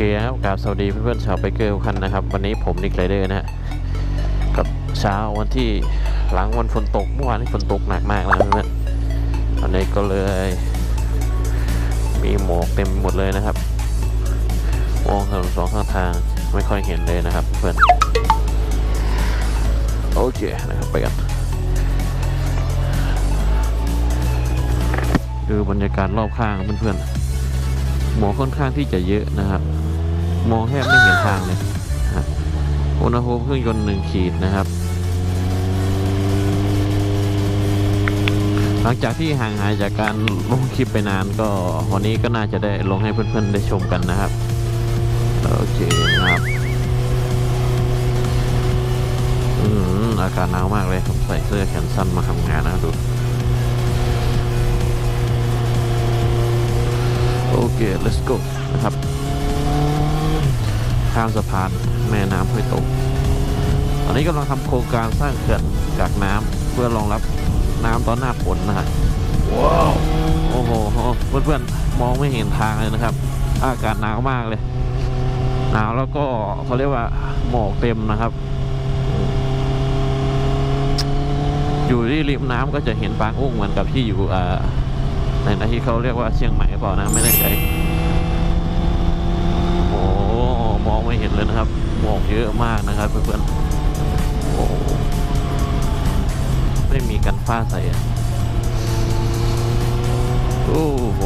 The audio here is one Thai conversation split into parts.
โอเคครับกราบสวัสดีเพื่อนๆชาวไบเกอร์ทุกท่านนะครับ วันนี้ผมนิกไรเดอร์นะฮะกับเช้าวันที่หลังวันฝนตกเมื่อวานนี้ฝนตกหนักมากนะครับเพื่อนๆวันนี้ก็เลย มีหมอกเต็มหมดเลยนะครับมองถนนสองข้างทางไม่ค่อยเห็นเลยนะครับเพื่อนโอเคนะครับไปกันดูบรรยากาศรอบข้างเพื่อนๆหมอกค่อนข้างที่จะเยอะนะครับ มองแทบไม่เห็นทางเลยอุณหภูมิเครื่องยนต์หนึ่งขีดนะครับ หลังจากที่ห่างหายจากการลงคลิปไปนานก็วันนี้ก็น่าจะได้ลงให้เพื่อนๆได้ชมกันนะครับ โอเคครับอืมอากาศหนาวมากเลยผมใส่เสื้อแขนสั้นมาทำงานนะดูโอเค let's go นะครับ ข้ามสะพานแม่น้ำห้วยตกตอนนี้กำลังทำโครงการสร้างเขื่อนจากน้ำเพื่อรองรับน้ำตอนหน้าฝนนะฮะว้าวโอ้โหเพื่อนๆมองไม่เห็นทางเลยนะครับ อากาศหนาวมากเลยหนาวแล้วก็เขาเรียกว่าหมอกเต็มนะครับ อยู่ที่ริมน้ำก็จะเห็นปางอุ้งเหมือนกับที่อยู่อ่าในนะที่เขาเรียกว่าเชียงใหม่หรือเปล่านะไม่แน่ใจโอ้มองไม่เห็นเลย มอกเยอะมากนะครับเพื่อนๆโอ้ไม่มีกันฟ้าใส่อะโอ้โห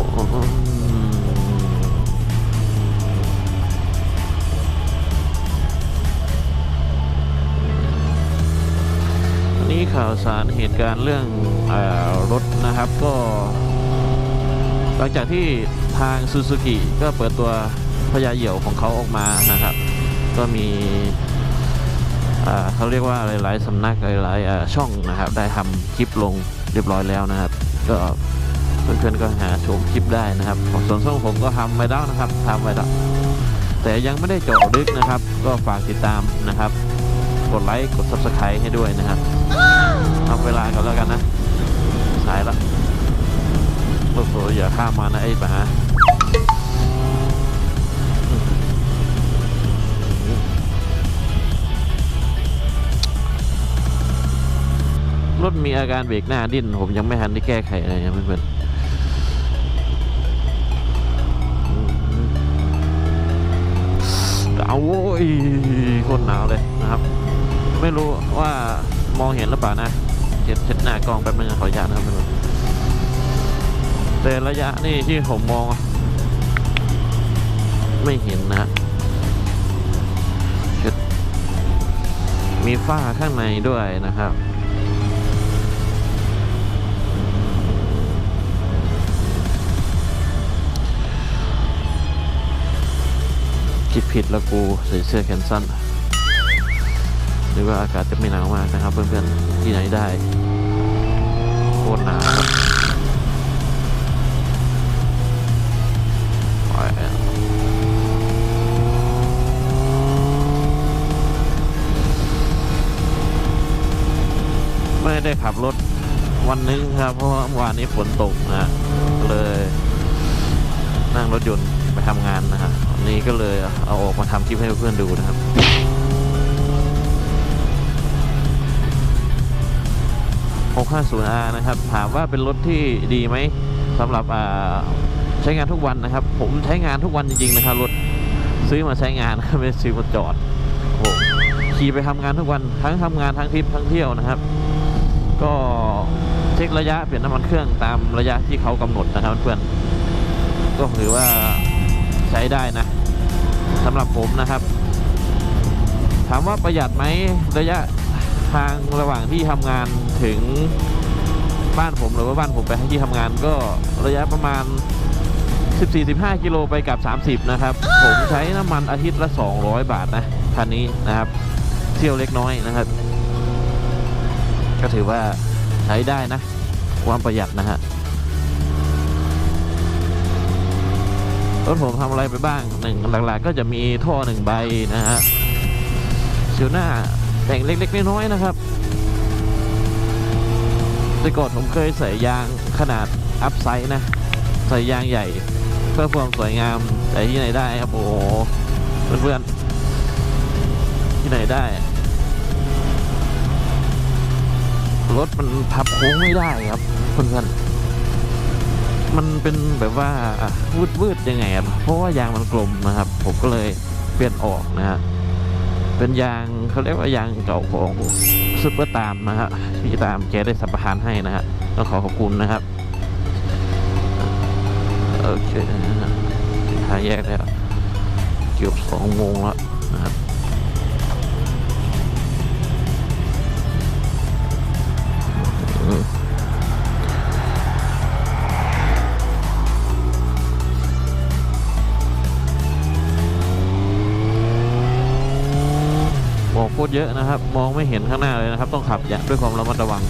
นี้ข่าวสารเหตุการณ์เรื่องอรถนะครับก็ หลังจากที่ทางซูซูกิก็เปิดตัวพญาเหยี่ยวของเขาออกมานะครับ ก็มีเขาเรียกว่าหลายๆสำนักหลายๆช่องนะครับ ได้ทำคลิปลงเรียบร้อยแล้วนะครับ ก็เพื่อนๆก็หาชมคลิปได้นะครับส่วนช่องผมก็ทำไปแล้วนะครับทำไปแล้วแต่ยังไม่ได้เจาะลึกนะครับ ก็ฝากติดตามนะครับ กดไลค์กด subscribe ให้ด้วยนะครับเอาเวลากันแล้วกันนะ สายละโอ้โหอย่าข้ามมานะไอ้หมา รถมีอาการเบรกหน้าดิ้น ผมยังไม่ทันได้แก้ไขอะไรนะเพื่อนๆเอาโว้ยคนหนาวเลยนะครับ ไม่รู้ว่ามองเห็นหรือเปล่านะเช็ดเช็ดหน้ากล้องแป๊บนึงขออนุญาตนะครับเพื่อนแต่ระยะนี่ที่ผมมอง ไม่เห็นนะมีฝ้าข้างในด้วยนะครับ คิดผิดแล้วกูใส่เสื้อแขนสั้นหรือว่าอากาศจะไม่หนาวมากนะครับ เพื่อนๆที่ไหนได้โคตรหนาวไม่ได้ขับรถวันนึงครับ เพราะว่านนี้ฝนตกนะเลยนั่งรถยนต์ไปทำงานนะครับ นนี้ก็เลยเอาออกมาทำคลิปให้เพื่อนดูนะครับ 650R นะครับ ถามว่าเป็นรถที่ดีไหมสำหรับใช้งานทุกวันนะครับ ผมใช้งานทุกวันจริงๆนะครับรถซื้อมาใช้งานไม่ซื้อมาจอดโอ้ขี่ไปทำงานทุกวันทั้งทำงานทั้งทริปทั้งเที่ยวนะครับ ก็เช็คระยะเปลี่ยนน้ำมันเครื่องตามระยะที่เขากำหนดนะครับเพื่อนก็ถือว่าใช้ได้นะ สำหรับผมนะครับ ถามว่าประหยัดไหมระยะทางระหว่างที่ทำงานถึงบ้านผมหรือว่าบ้านผมไปที่ทำงานก็ระยะประมาณ 14-15 กิโลไปกับ 30 นะครับ ผมใช้น้ำมันอาทิตย์ละ 200 บาทนะคันนี้นะครับ เที่ยวเล็กน้อยนะครับ ก็ถือว่าใช้ได้นะ ความประหยัดนะฮะ รถผมทำอะไรไปบ้างหนึ่งหลักๆก็จะมีท่อหนึ่งใบนะฮะชียวหน้าแต่งเล็ก ๆ น้อยๆนะครับ แต่ก่อนผมเคยใส่ยางขนาดอัพไซส์นะ ใส่ยางใหญ่ เพื่อความสวยงามแต่ที่ไหนได้ครับโอ้โหเพื่อนๆที่ไหนได้รถมันพับโค้งไม่ได้ครับเพื่อนๆ มันเป็นแบบว่าวืดวืดๆยังไงอะเพราะว่ายางมันกลมนะครับ ผมก็เลยเปลี่ยนออกนะฮะเป็นยางเขาเรียกว่ายางเก่าของซุปเปอร์ตามนะฮะที่ตามแกได้สัมปทานให้นะฮะต้องขอขอบคุณนะครับโอเคทางแยกแล้วเกือบสองโมงแล้วนะครับมอง คตรเยอะนะครับ มองไม่เห็นข้างหน้าเลยนะครับ ต้องขับอย่างด้วยความระมัดระวัง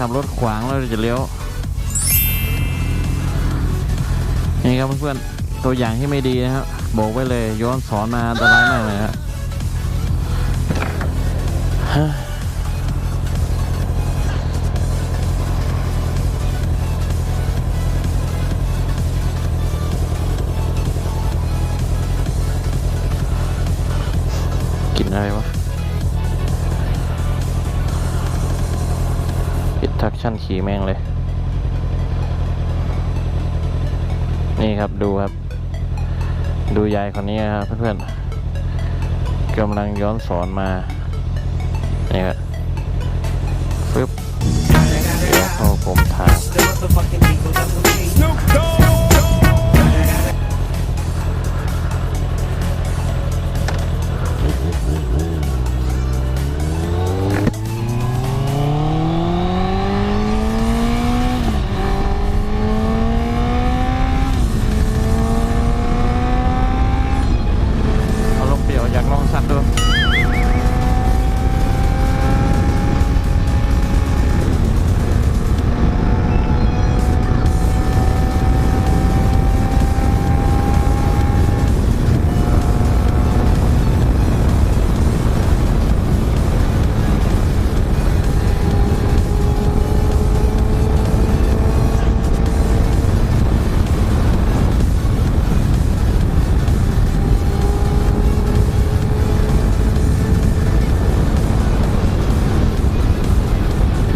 ขับรถขวางแล้วจะเลี้ยวนี่ครับเพื่อนๆตัวอย่างที่ไม่ดีนะครับบอกไว้เลยย้อนสอนมาอันตรายมากเลยครับันขี่แม่งเลย นี่ครับดูครับ ดูยายคนนี้ครับเพื่อนๆกำลังย้อนสอนมา นี่ครับฟึบเดี๋ยวเข้าผมทาง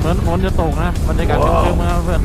เหมือนฝนจะตกนะบรรยากาศครึ้มๆนะครับเพื่อน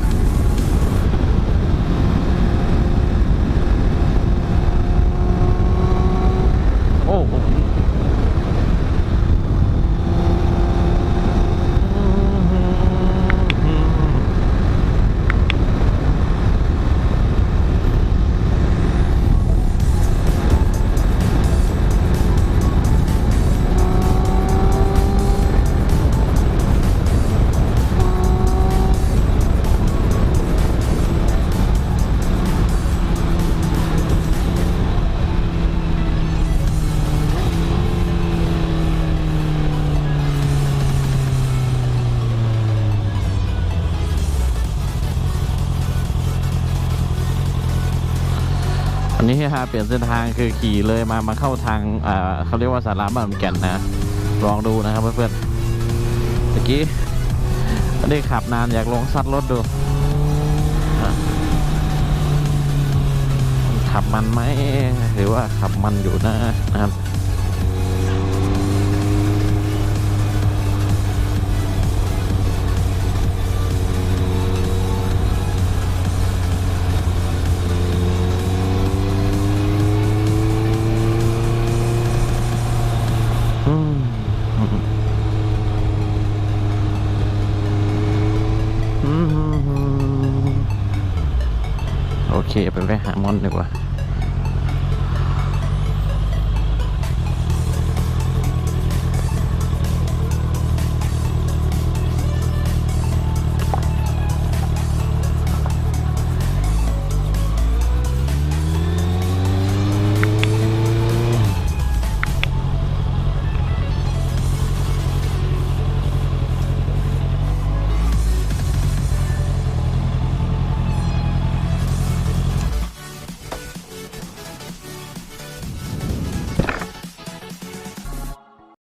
ฮะเปลี่ยนเส้นทางคือขี่เลยมามาเข้าทางเขาเรียกว่าสาราบ้านแก่นนะลองดูนะครับเพื่อนๆตะกี้ไม่ได้ขับนานอยากลองซัดรถดูขับมันไหมหรือว่าขับมันอยู่นะนะครับ เคไปไปหามอนดีกว่า